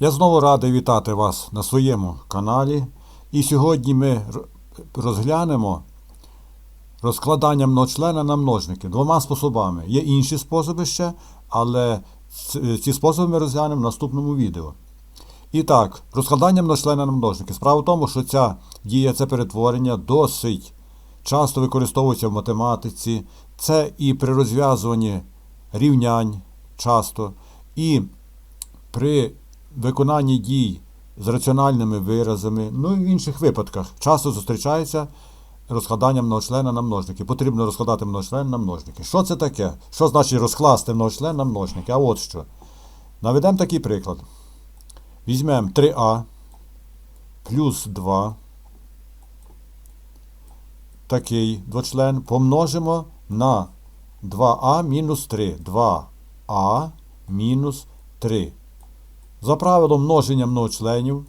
Я знову радий вітати вас на своєму каналі. І сьогодні ми розглянемо розкладання многочлена на множники двома способами. Є інші способи ще, але ці способи ми розглянемо в наступному відео. І так, розкладання многочлена на множники. Справа в тому, що ця дія, це перетворення досить часто використовується в математиці. Це і при розв'язуванні рівнянь часто, і при виконанні дій з раціональними виразами, ну і в інших випадках часто зустрічається розкладання многочлена на множники. Потрібно розкладати многочлен на множники. Що це таке? Що значить розкласти многочлен на множники? А от що. Наведемо такий приклад. Візьмемо 3а плюс 2. Такий двочлен помножимо на 2а мінус 3. 2а мінус 3. За правилом множення многочленів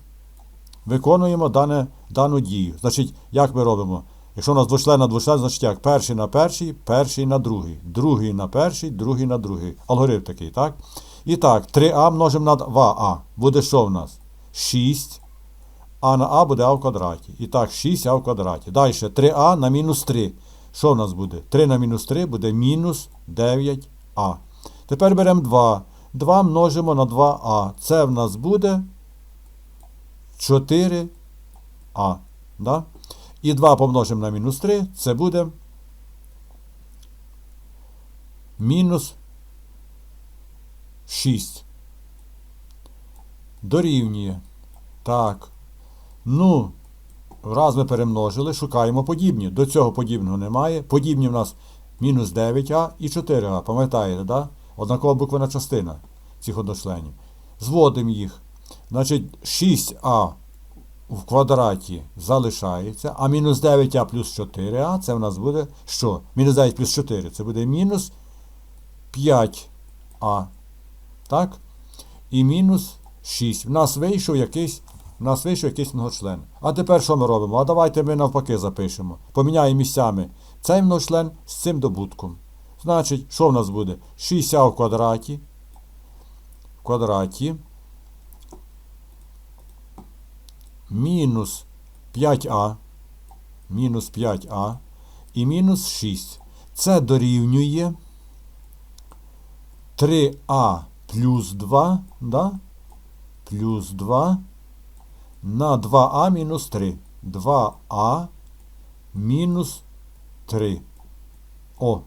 виконуємо дане, дану дію. Значить, як ми робимо? Якщо у нас двочлен на двочлен, значить як? Перший на перший, перший на другий, другий на перший, другий на другий. Алгоритм такий, так? І так, 3а множимо на 2а. Буде що в нас? 6. А на а буде а в квадраті. І так, 6а в квадраті. Далі 3а на мінус 3. Що в нас буде? 3 на мінус 3 буде мінус 9а. Тепер беремо 2. 2 множимо на 2а. Це в нас буде 4а. Да? І 2 помножимо на мінус 3. Це буде мінус 6. Дорівнює. Так. Ну, раз ми перемножили, шукаємо подібні. До цього подібного немає. Подібні в нас мінус 9а і 4а. Пам'ятаєте, да? Однакова буквена частина цих одночленів. Зводимо їх. Значить, 6а в квадраті залишається, а мінус 9а плюс 4а це в нас буде що? Мінус 9 плюс 4 це буде мінус 5а. Так? І мінус 6. В нас вийшов якийсь, в нас вийшов якийсь многочлен. А тепер що ми робимо? А давайте ми навпаки запишемо. Поміняємо місцями цей многочлен з цим добутком. Значить, що в нас буде? 6а в квадраті. В квадраті. Мінус 5а. Мінус 5а. І мінус 6. Це дорівнює 3а плюс 2, да? плюс 2 на 2а мінус 3. 2а мінус 3. О.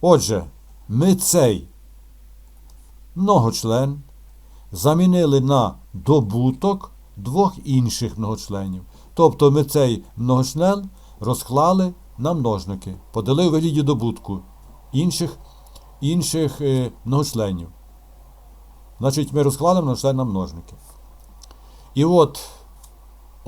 Отже, ми цей многочлен замінили на добуток двох інших многочленів. Тобто ми цей многочлен розклали на множники, подали у вигляді добутку інших інших е, многочленів. Значить, ми розклали многочлен на множники. І от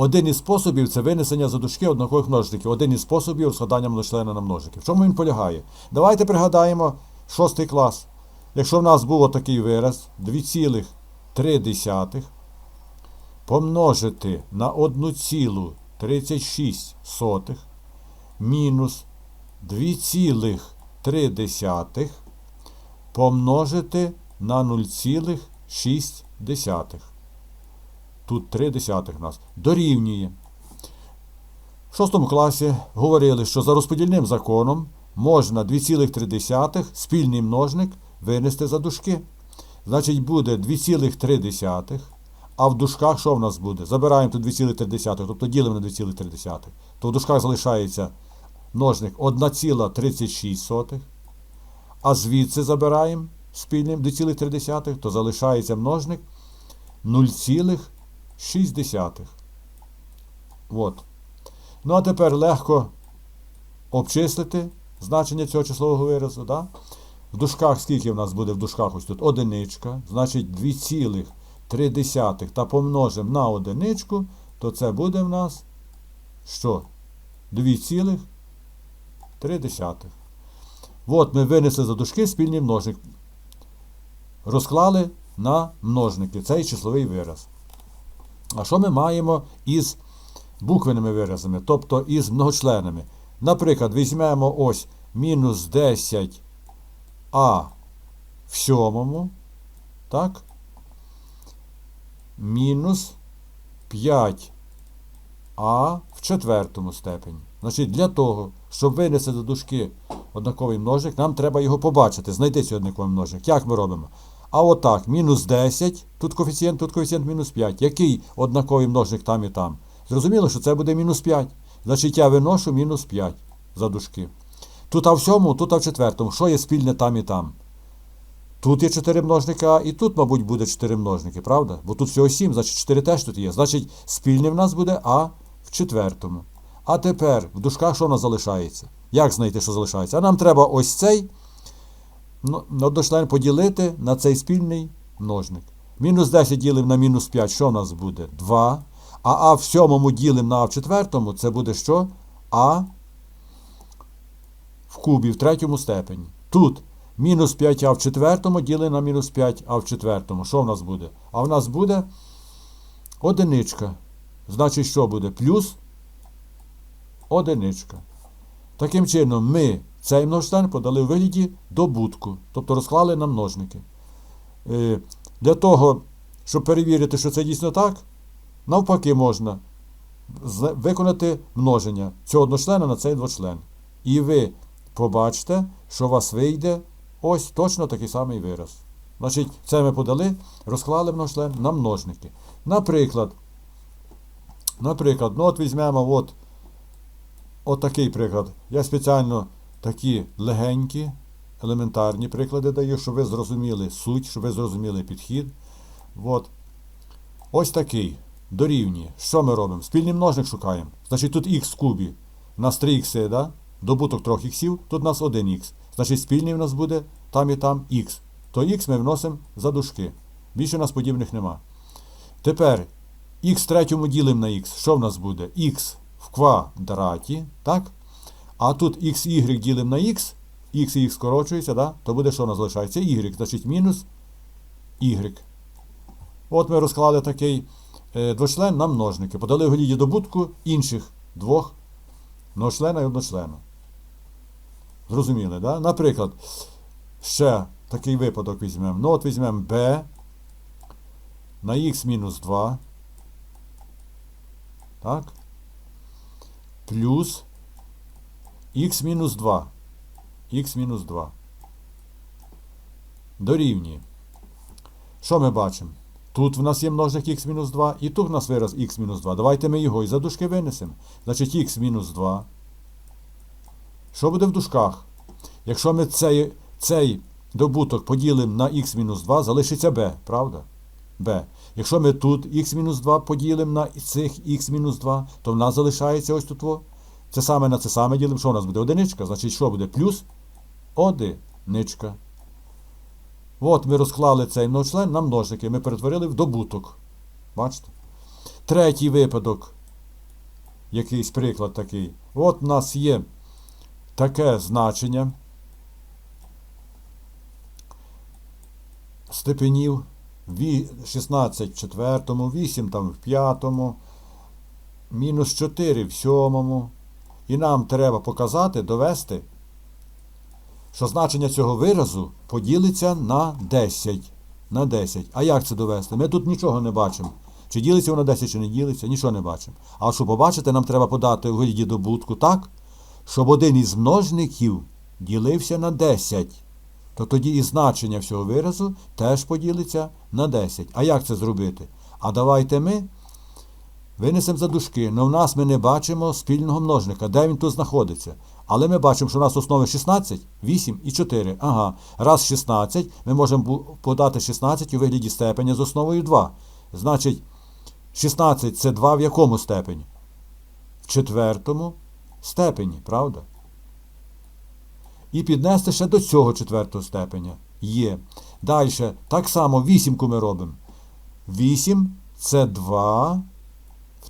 один із способів це винесення за дужки однакових множників. Один із способів розкладання многочлена на множники. В чому він полягає? Давайте пригадаємо шостий клас. Якщо в нас був такий вираз 2,3 помножити на 1,36 мінус 2,3 помножити на 0,6. Тут 3 десятих нас дорівнює. В шостому класі говорили, що за розподільним законом можна 2,3 спільний множник винести за дужки. Значить, буде 2,3, а в дужках що в нас буде? Забираємо тут 2,3, тобто ділимо на 2,3. То в дужках залишається множник 1,36. А звідси забираємо спільним 2,3, то залишається множник 0,6. От. Ну а тепер легко обчислити значення цього числового виразу. Да? В дужках скільки в нас буде в дужках ось тут одиничка, значить 2,3 та помножимо на одиничку, то це буде в нас що? 2,3. От ми винесли за дужки спільний множник. Розклали на множники цей числовий вираз. А що ми маємо із буквенними виразами, тобто із многочленами? Наприклад, візьмемо ось мінус 10 а в сьомому, так? мінус 5а в четвертому степені. Значить, для того, щоб винести до дужки однаковий множник, нам треба його побачити, знайти цей однаковий множник. Як ми робимо? А отак, мінус 10, тут коефіцієнт, тут коефіцієнт мінус 5. Який однаковий множник там і там? Зрозуміло, що це буде мінус 5. Значить, я виношу мінус 5 за дужки. Тут а в сьому, тут а в четвертому. Що є спільне там і там? Тут є 4 множника, і тут, мабуть, буде 4 множники, правда? Бо тут всього 7, значить 4 теж тут є. Значить, спільне в нас буде А в четвертому. А тепер в дужках що в нас залишається? Як знайти, що залишається? А нам треба ось цей одночлен поділити на цей спільний множник. Мінус 10 ділимо на мінус 5, що в нас буде? 2. А А в сьомому ділимо на А в четвертому, це буде що? А в кубі в третьому степені. Тут мінус 5а в четвертому ділимо на мінус 5а в четвертому. Що в нас буде? А в нас буде одиничка. Значить, що буде? Плюс одиничка. Таким чином, ми цей множник подали у вигляді добутку, тобто розклали на множники. Е, Для того, щоб перевірити, що це дійсно так, навпаки можна виконати множення цього одночлена на цей двочлен. І ви побачите, що у вас вийде ось точно такий самий вираз. Значить, це ми подали, розклали множчлен на множники. Наприклад, наприклад, ну от візьмемо от, от такий приклад. Я спеціально такі легенькі, елементарні приклади даю, щоб ви зрозуміли суть, щоб ви зрозуміли підхід. От. Ось такий. Дорівнює. Що ми робимо? Спільний множник шукаємо. Значить, тут х в кубі. У нас 3 х, да? добуток 3 х, тут у нас 1 х. Значить, спільний у нас буде там і там х. То х ми вносимо за дужки. Більше у нас подібних нема. Тепер х в третьому ділимо на х. Що в нас буде? х в квадраті, так? А тут xy ділимо на х, х і х скорочується, да? то буде що у нас залишається? y, значить мінус y. От ми розклали такий е, двочлен на множники. Подали голіді добутку інших двох многочлена і одночлена. Зрозуміли, да? Наприклад, ще такий випадок візьмемо. Ну от візьмемо b на х мінус 2. Так? Плюс х мінус 2. х мінус 2. Дорівнює. Що ми бачимо? Тут в нас є множник х-2, і тут в нас вираз х-2. Давайте ми його і за дужки винесемо. Значить, х-2. Що буде в дужках? Якщо ми цей, цей добуток поділимо на х-2, залишиться b, правда? b. Якщо ми тут х-2 поділимо на цих х-2, то в нас залишається ось тут. Це саме на це саме ділимо. Що у нас буде? Одиничка. Значить, що буде? Плюс одиничка. От ми розклали цей многочлен на множники. Ми перетворили в добуток. Бачите? Третій випадок. Якийсь приклад такий. От у нас є таке значення степенів. 16 в четвертому, 8 там в п'ятому, мінус 4 в сьомому. І нам треба показати, довести, що значення цього виразу поділиться на 10. На 10. А як це довести? Ми тут нічого не бачимо. Чи ділиться воно на 10, чи не ділиться, нічого не бачимо. А щоб побачити, нам треба подати у вигляді добутку так, щоб один із множників ділився на 10. То тоді і значення всього виразу теж поділиться на 10. А як це зробити? А давайте ми винесемо за дужки. Но в нас ми не бачимо спільного множника, де він тут знаходиться. Але ми бачимо, що у нас основи 16, 8 і 4. Ага, раз 16, ми можемо подати 16 у вигляді степеня з основою 2. Значить, 16 це 2 в якому степені? В четвертому степені, правда? І піднести ще до цього четвертого степеня. Є. Далі, так само вісімку ми робимо. 8 це 2 в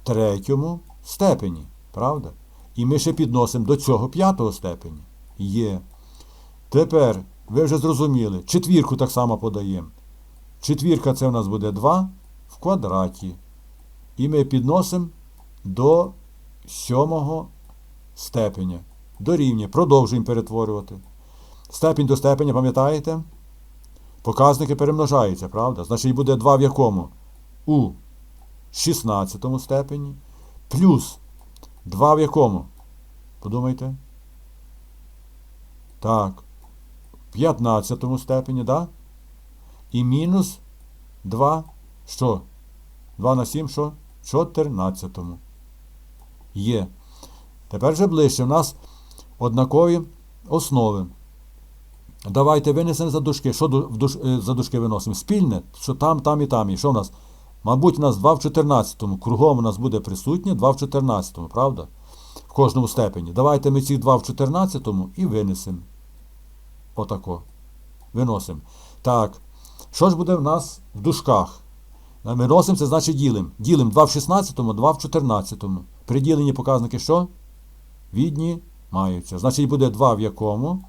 третьому степені, правда? І ми ще підносимо до цього п'ятого степені. Є. Тепер, ви вже зрозуміли, четвірку так само подаємо. Четвірка це у нас буде 2 в квадраті. І ми підносимо до сьомого степеня. Дорівнює. Продовжуємо перетворювати. Степінь до степеня, пам'ятаєте? Показники перемножаються, правда? Значить буде 2 в якому? у 16 степені плюс 2 в якому? Подумайте. Так. В 15 степені, да? І мінус 2. Що? 2 на 7, що? 14. Є. Тепер вже ближче. У нас однакові основи. Давайте винесемо за дужки. Що в душ, е, за дужки виносимо? Спільне, що там, там і там. І що в нас? Мабуть, у нас 2 в 14. Кругом у нас буде присутнє 2 в 14, правда? В кожному степені. Давайте ми ці 2 в 14-му і винесемо. Отако. Виносимо. Так. Що ж буде в нас в дужках? Виносимо, це значить ділимо. Ділимо 2 в 16, 2 в 14. При діленні показники що? Віднімаються. Значить буде 2 в якому?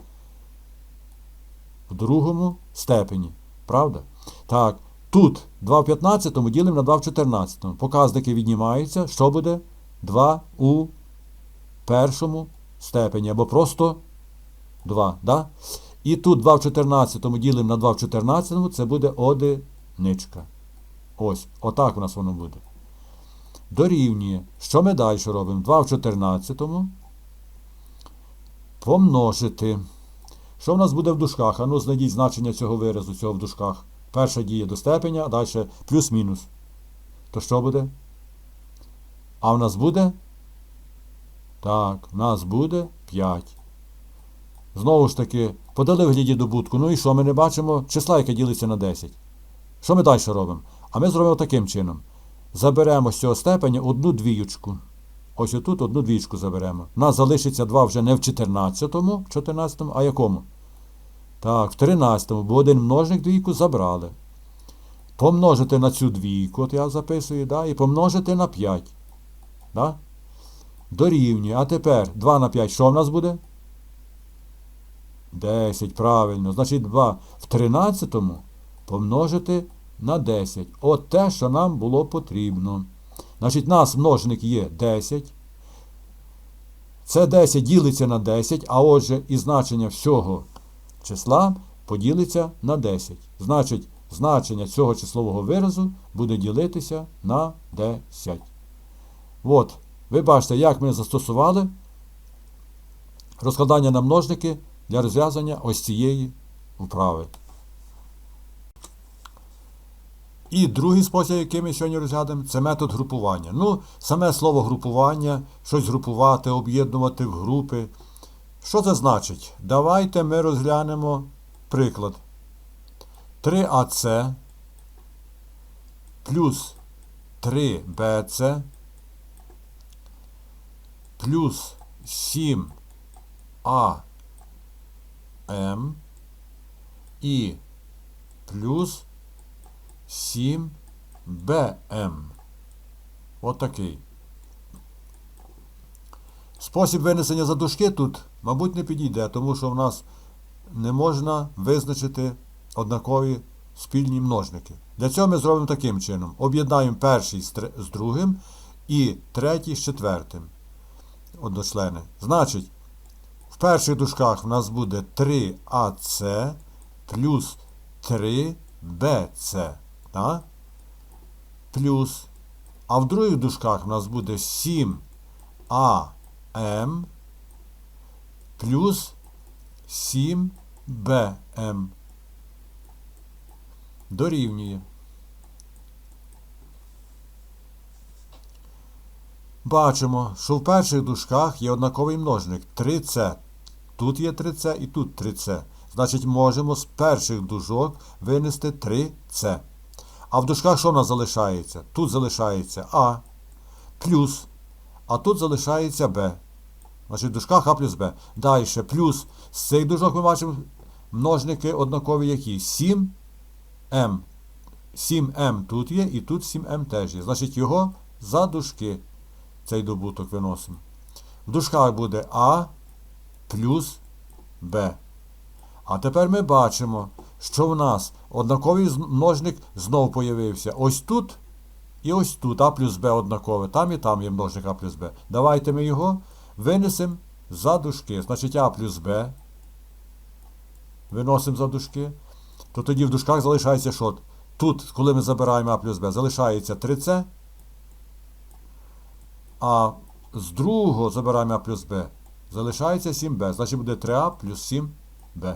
В другому степені. Правда? Так. Тут 2 в 15 ділимо на 2 в 14. Показники віднімаються. Що буде? 2 у першому степені. Або просто 2. Да? І тут 2 в 14 ділимо на 2 в 14, це буде одиничка. Ось, отак у нас воно буде. Дорівнює. Що ми далі робимо? 2 в 14 помножити. Що в нас буде в дужках? Ну, знайдіть значення цього виразу, цього в дужках. Перша діє до степеня, далі плюс-мінус. То що буде? А в нас буде? Так, в нас буде 5. Знову ж таки, подали вигляді добутку. Ну і що? Ми не бачимо числа, яке ділиться на 10. Що ми далі робимо? А ми зробимо таким чином. Заберемо з цього степеня одну двіючку. Ось отут одну двічку заберемо. У нас залишиться 2 вже не в 14-му, в 14-му, а якому? Так, в 13-му, бо один множник двійку забрали. Помножити на цю двійку, от я записую, да, і помножити на 5. Да? Дорівнює. А тепер 2 на 5, що в нас буде? 10, правильно. Значить, 2 в 13-му помножити на 10. От те, що нам було потрібно. Значить, у нас множник є 10. Це 10 ділиться на 10, а отже, і значення всього числа поділиться на 10. Значить, значення цього числового виразу буде ділитися на 10. От, ви бачите, як ми застосували розкладання на множники для розв'язання ось цієї вправи. І другий спосіб, який ми сьогодні розглянемо, це метод групування. Ну, саме слово групування, щось групувати, об'єднувати в групи. Що це значить? Давайте ми розглянемо приклад. 3АЦ плюс 3БЦ плюс 7АМ і плюс 7БМ. От такий. Спосіб винесення за дужки тут, мабуть, не підійде, тому що в нас не можна визначити однакові спільні множники. Для цього ми зробимо таким чином. Об'єднаємо перший з другим і третій з четвертим. Одночлени. Значить, в перших дужках в нас буде 3АЦ плюс 3БЦ. Так? Плюс. А в других дужках в нас буде 7АМ плюс 7БМ. Дорівнює. Бачимо, що в перших дужках є однаковий множник 3С. Тут є 3С і тут 3С. Значить, можемо з перших дужок винести 3С. А в дужках що в нас залишається? Тут залишається А плюс, а тут залишається Б. Значить, в дужках А плюс Б. Далі плюс з цих дужок ми бачимо множники однакові які? 7М. 7М тут є і тут 7М теж є. Значить, його за дужки цей добуток виносимо. В дужках буде А плюс Б. А тепер ми бачимо, що в нас однаковий множник знов появився. Ось тут і ось тут А плюс Б однакове. Там і там є множник А плюс Б. Давайте ми його винесемо за дужки. Значить А плюс Б. Виносимо за дужки. То тоді в дужках залишається що? тут, коли ми забираємо А плюс Б, залишається 3С. А з другого забираємо А плюс Б. Залишається 7Б. Значить буде 3А плюс 7Б.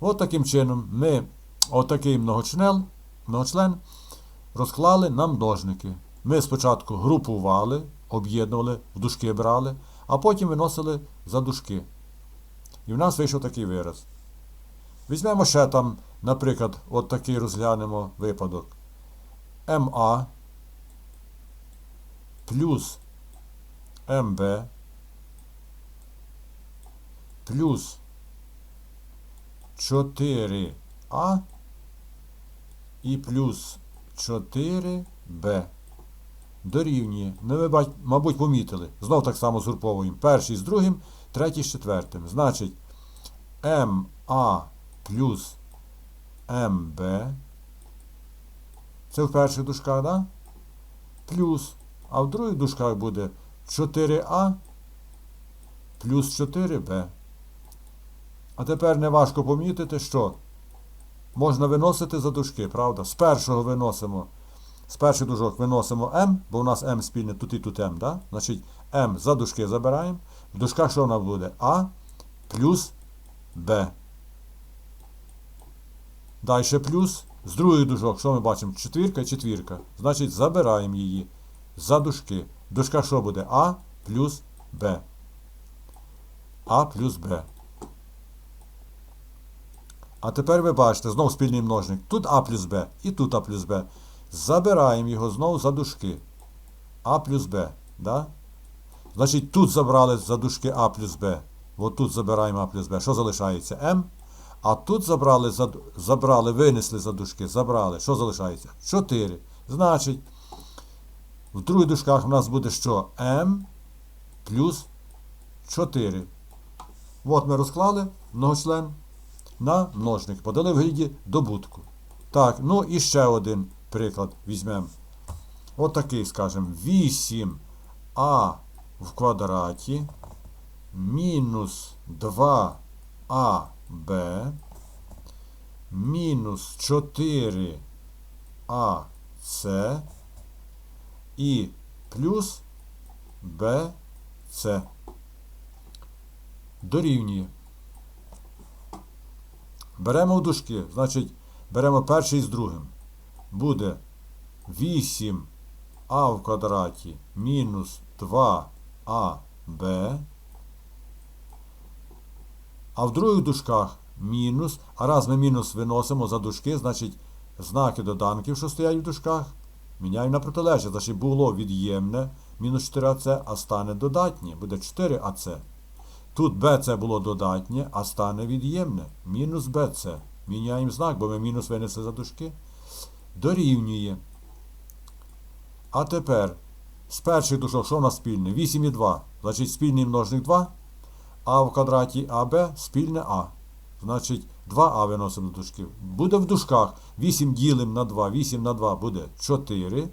От таким чином ми отакий многочлен, многочлен розклали на множники. Ми спочатку групували, об'єднували, в дужки брали, а потім виносили за дужки. І в нас вийшов такий вираз. Візьмемо ще там, наприклад, от такий розглянемо випадок. МА плюс МБ плюс 4А і плюс 4Б дорівнює. Ну, ви, мабуть, помітили. Знов так само згруповуємо. Перший з другим, третій з четвертим. Значить, МА плюс МБ. Це в перших дужках, да? Плюс. А в других дужках буде 4А плюс 4Б. А тепер неважко помітити, що можна виносити за дужки, правда? З першого виносимо, з перших дужок виносимо М, бо у нас М спільне тут і тут М, да? Значить, М за дужки забираємо. В дужках що в нас буде? А плюс Б. Далі плюс. З других дужок, що ми бачимо? Четвірка і четвірка. Значить, забираємо її за дужки. В дужках що буде? А плюс Б. А плюс Б. А тепер ви бачите, знову спільний множник. Тут А плюс Б і тут А плюс Б. Забираємо його знову за дужки. А плюс Б. Да? Значить, тут забрали за дужки А плюс Б. От тут забираємо А плюс Б. Що залишається? М. А тут забрали, за, забрали, винесли за дужки, забрали. Що залишається? 4. Значить, в других дужках у нас буде що? М плюс 4. От ми розклали многочлен на множник. Подали в вигляді добутку. Так, ну і ще один приклад візьмемо. От такий, скажемо, 8а в квадраті мінус 2аб мінус 4ac і плюс bc дорівнює. Беремо в дужки, значить, беремо перший з другим. Буде 8а в квадраті мінус 2аб. А в других дужках мінус. А раз ми мінус виносимо за дужки, значить знаки доданків, що стоять в дужках, міняємо на протилежне. Значить було від'ємне мінус 4ac, а стане додатнє. Буде 4ac. Тут BC було додатнє, а стане від'ємне. Мінус BC. Міняємо знак, бо ми мінус винесли за дужки. Дорівнює. А тепер з перших дужок, що в нас спільне? 8 і 2. Значить спільний множник 2. А в квадраті АБ спільне А. Значить 2А виносимо до дужків. Буде в дужках 8 ділимо на 2. 8 на 2 буде 4.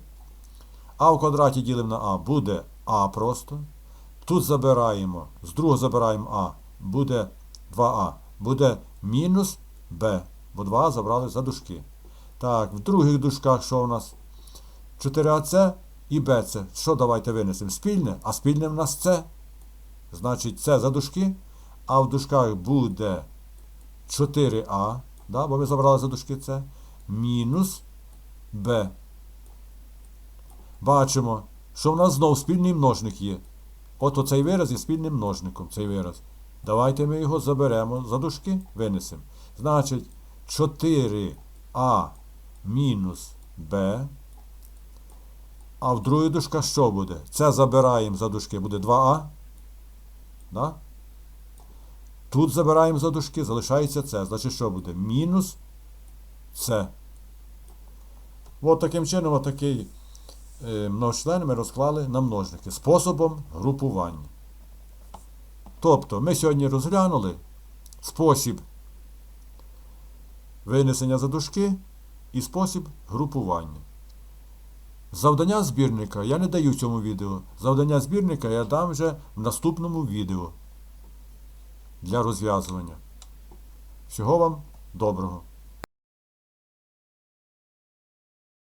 А в квадраті ділимо на А буде А просто. Тут забираємо, з другого забираємо А, буде 2А, буде мінус Б, бо 2А забрали за дужки. Так, в других дужках що у нас? 4АЦ і БЦ. Що давайте винесемо? Спільне, а спільне в нас С. Значить, С за дужки, а в дужках буде 4А, да, бо ми забрали за дужки С, мінус Б. Бачимо, що в нас знов спільний множник є. От оцей вираз є спільним множником, цей вираз. Давайте ми його заберемо за дужки, винесемо. Значить, 4а мінус b. А в другій дужка що буде? Це забираємо за дужки, буде 2а. Да? Тут забираємо за дужки, залишається це. Значить, що буде? Мінус це. От таким чином, отакий е, многочлен ми розклали на множники способом групування. Тобто ми сьогодні розглянули спосіб винесення за дужки і спосіб групування. Завдання збірника я не даю в цьому відео. Завдання збірника я дам вже в наступному відео для розв'язування. Всього вам доброго!